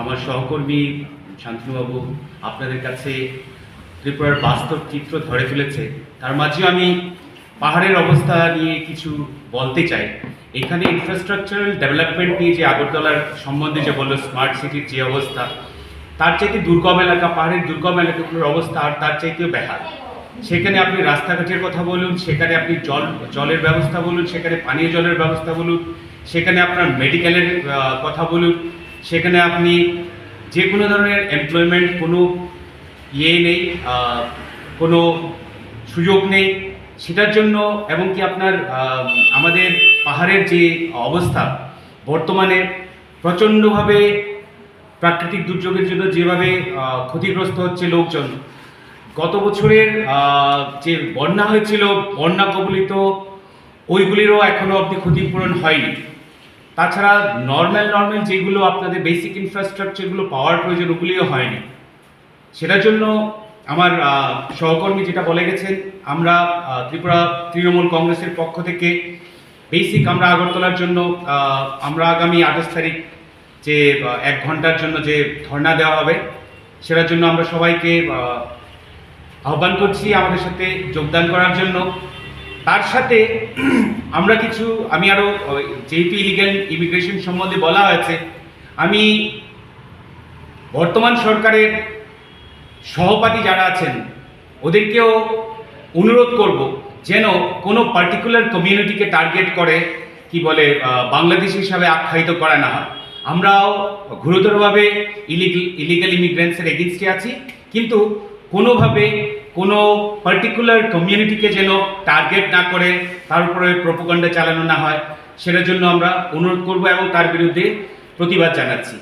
আমার সহকর্মী শান্তনুবাবু আপনাদের কাছে ত্রিপুরার বাস্তব চিত্র ধরে ফেলেছে তার মাঝে আমি পাহাড়ের অবস্থা নিয়ে কিছু বলতে চাই। এখানে ইনফ্রাস্ট্রাকচারাল ডেভেলপমেন্ট নিয়ে যে আগরতলার সম্বন্ধে যে বলল স্মার্ট সিটির যে অবস্থা, তার চাইতে দুর্গম এলাকা, পাহাড়ের দুর্গম এলাকাগুলোর অবস্থা আর তার চাইতেও বেহাল। সেখানে আপনি রাস্তাঘাটের কথা বলুন, সেখানে আপনি জল, জলের ব্যবস্থা বলুন, সেখানে পানীয় জলের ব্যবস্থা বলুন, সেখানে আপনার মেডিকেলের কথা বলুন সেখানে আপনি যে কোনো ধরনের এমপ্লয়মেন্ট কোনো ইয়ে নেই কোনো সুযোগ নেই, সেটার জন্য এবং কি আপনার আমাদের পাহাড়ের যে অবস্থা, বর্তমানে প্রচণ্ডভাবে প্রাকৃতিক দুর্যোগের জন্য যেভাবে ক্ষতিগ্রস্ত হচ্ছে লোকজন, গত বছরের যে বন্যা হয়েছিল, বন্যা কবলিত, ওইগুলিরও এখনও অবধি ক্ষতিপূরণ হয়নি। তাছাড়া নর্মাল নর্মাল যেগুলো আপনাদের বেসিক ইনফ্রাস্ট্রাকচারগুলো পাওয়ার প্রয়োজন ওগুলিও হয়নি। সেটার জন্য আমার সহকর্মী যেটা বলে গেছেন, আমরা ত্রিপুরা তৃণমূল কংগ্রেসের পক্ষ থেকে বেসিক আমরা আগরতলার জন্য আমরা আগামী আঠাশ তারিখ যে এক ঘণ্টার জন্য যে ধর্ণা দেওয়া হবে, সেটার জন্য আমরা সবাইকে আহ্বান করছি আমাদের সাথে যোগদান করার জন্য। তার সাথে আমরা কিছু, আমি আরও যেহেতু ইলিগাল ইমিগ্রেশন সম্বন্ধে বলা হয়েছে, আমি বর্তমান সরকারের সহপাঠী যারা আছেন, ওদেরকেও অনুরোধ করব যেন কোনো পার্টিকুলার কমিউনিটিকে টার্গেট করে, কি বলে বাংলাদেশ হিসাবে আখ্যায়িত করা না হয়। আমরাও গুরুতরভাবে ইলিগাল ইলিগাল ইমিগ্রেন্টসের এগেনস্টে আছি, কিন্তু কোনোভাবে কোনো পার্টিকুলার কমিউনিটিকে যেন টার্গেট না করে, তার উপরে প্রোপাগান্ডা চালানো না হয়, সেটার জন্য আমরা অনুরোধ করব এবং তার বিরুদ্ধে প্রতিবাদ জানাচ্ছি।